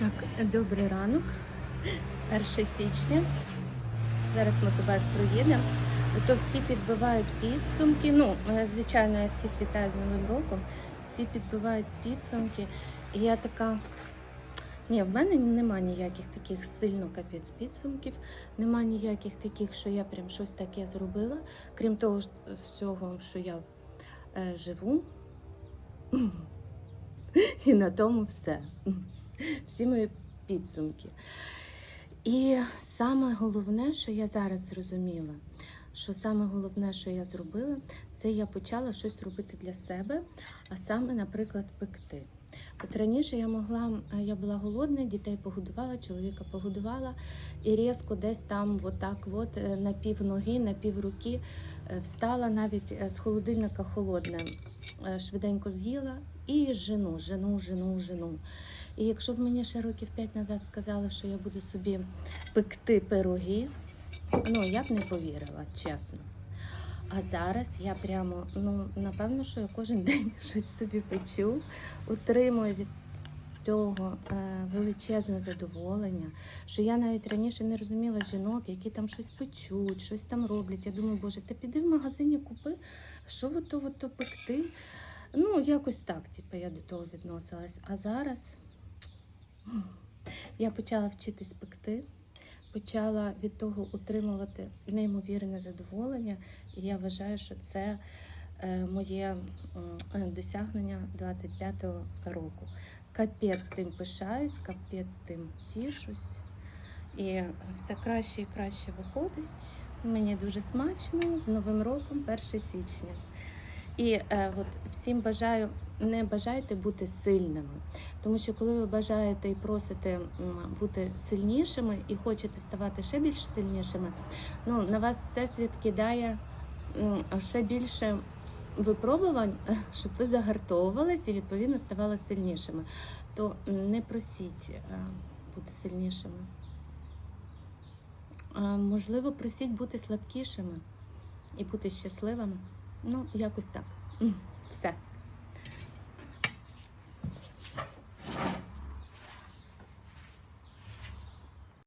Так, добрий ранок. 1 січня. Зараз мотобайк проїдемо. То всі підбивають підсумки. Ну, е, звичайно, я всіх вітаю з Новим роком. Всі підбивають підсумки. І я така. Ні, в мене нема ніяких таких сильно капець підсумків, нема ніяких таких, що я прям щось таке зробила. Крім того всього, що я е, живу. І на тому все. Всі мої підсумки. І саме головне, що я зараз зрозуміла, що саме головне, що я зробила, це я почала щось робити для себе, а саме, наприклад, пекти. От раніше я могла, я була голодна, дітей погодувала, чоловіка погодувала, і різко десь там, отак, от, е, на пів ноги, на пів руки е, встала навіть е, з холодильника холодне, швиденько з'їла і жену, жену, жену, жену. І якщо б мені ще років п'ять назад сказали, що я буду собі пекти пироги, ну я б не повірила, чесно. А зараз я прямо, ну напевно, що я кожен день щось собі печу, отримую від цього е, величезне задоволення, що я навіть раніше не розуміла жінок, які там щось печуть, щось там роблять. Я думаю, боже, ти піди в магазині, купи, що ви то, то пекти. Ну, якось так, типу, я до того відносилась. А зараз я почала вчитись пекти, почала від того утримувати неймовірне задоволення, і я вважаю, що це е, моє досягнення 25-го року. Капець тим пишаюсь, капець тим тішусь. І все краще і краще виходить. Мені дуже смачно з Новим роком, 1 січня. І е, от всім бажаю, не бажайте бути сильними. Тому що коли ви бажаєте і просите бути сильнішими і хочете ставати ще більш сильнішими, ну на вас всесвіт кидає ще більше випробувань, щоб ви загартовувались і відповідно ставали сильнішими. То не просіть е, бути сильнішими. Можливо, просіть бути слабкішими і бути щасливими. Ну, якось так. Все.